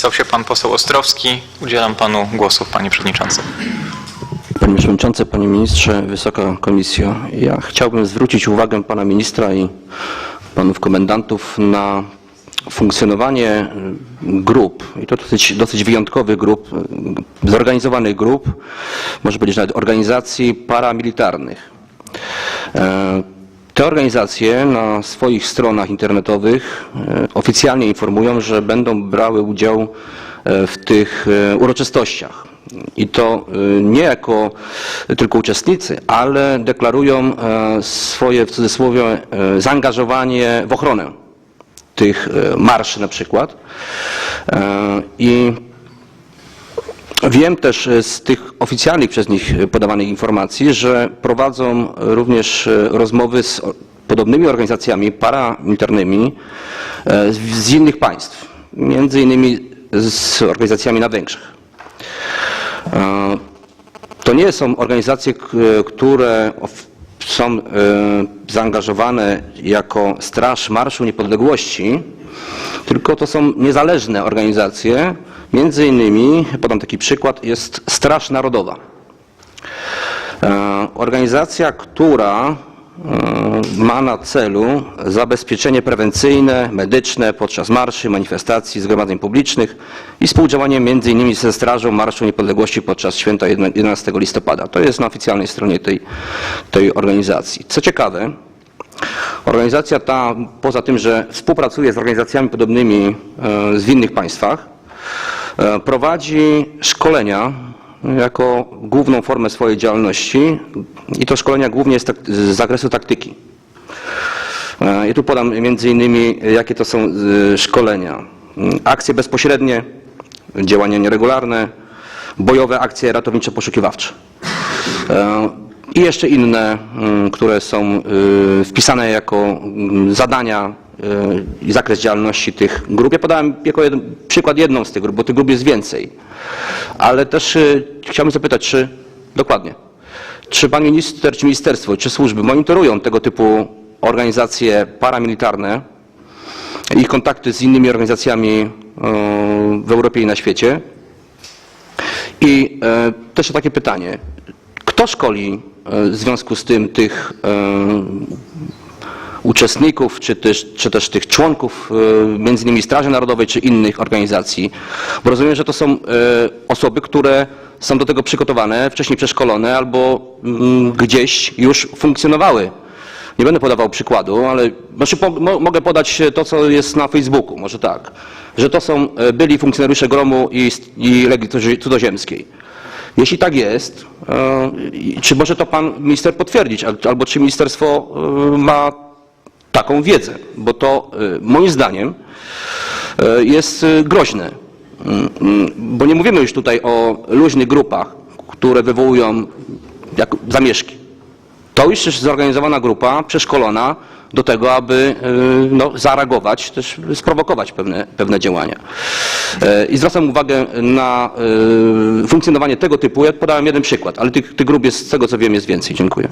zapisał się pan poseł Ostrowski. Udzielam panu głosu, panie przewodniczący. Panie Przewodniczący, Panie Ministrze, Wysoka Komisjo. Ja chciałbym zwrócić uwagę Pana Ministra i Panów Komendantów na funkcjonowanie y, grup, i to dosyć, dosyć wyjątkowych grup, y, zorganizowanych grup, może powiedzieć nawet organizacji paramilitarnych. Te organizacje na swoich stronach internetowych e, oficjalnie informują, że będą brały udział e, w tych e, uroczystościach. I to nie jako tylko uczestnicy, ale deklarują swoje, w cudzysłowie, zaangażowanie w ochronę tych marszy na przykład. I Wiem też e, z tych oficjalnych przez nich e, podawanych informacji, że prowadzą również e, rozmowy z podobnymi organizacjami paramilitarnymi z- innych państw, między innymi z organizacjami na Węgrzech. To nie są organizacje, które są zaangażowane jako Straż Marszu Niepodległości, tylko to są niezależne organizacje. Między innymi, podam taki przykład, jest Straż Narodowa. E, Organizacja, która e, ma na celu zabezpieczenie prewencyjne, medyczne podczas marszy, manifestacji, zgromadzeń publicznych i współdziałanie między innymi ze Strażą Marszu Niepodległości podczas święta 11 listopada. To jest na oficjalnej stronie tej, tej organizacji. Co ciekawe, Organizacja ta, poza tym, że współpracuje z organizacjami podobnymi e, z innych państwach, prowadzi szkolenia jako główną formę swojej działalności i to szkolenia głównie z, tak, zakresu taktyki. E, I tu podam między innymi, jakie to są e, szkolenia. Mm, Akcje bezpośrednie, działania nieregularne, bojowe akcje ratowniczo-poszukiwawcze. E, I jeszcze inne, mm, które są wpisane jako mm, zadania i zakres działalności tych grup. Ja podałem jako jeden, przykład jedną z tych grup, bo tych grup jest więcej. Ale też y, chciałbym zapytać, czy dokładnie, czy pan minister, czy ministerstwo, czy służby monitorują tego typu organizacje paramilitarne, ich kontakty z innymi organizacjami y, w Europie i na świecie? I e, też takie pytanie. Kto szkoli e, w związku z tym tych e, uczestników, czy też, czy też tych członków e, między innymi Straży Narodowej, czy innych organizacji? Bo rozumiem, że to są e, osoby, które są do tego przygotowane, wcześniej przeszkolone albo mm, gdzieś już funkcjonowały. Nie będę podawał przykładu, ale znaczy, po, mo, mogę podać to, co jest na Facebooku, może tak, że to są e, byli funkcjonariusze Gromu i, i Legii Cudzozi- Cudzoziemskiej. Jeśli tak jest, czy może to pan minister potwierdzić, al- albo czy ministerstwo ma taką wiedzę, bo to e, moim zdaniem e, jest e, groźne. Mm, mm, Bo nie mówimy już tutaj o luźnych grupach, które wywołują jak zamieszki. To już jest zorganizowana grupa, przeszkolona do tego, aby y, no, zareagować, też sprowokować pewne, pewne działania. I zwracam uwagę na y, funkcjonowanie tego typu. Ja podałem jeden przykład, ale tych, tych grup jest, z tego co wiem jest więcej. Dziękuję.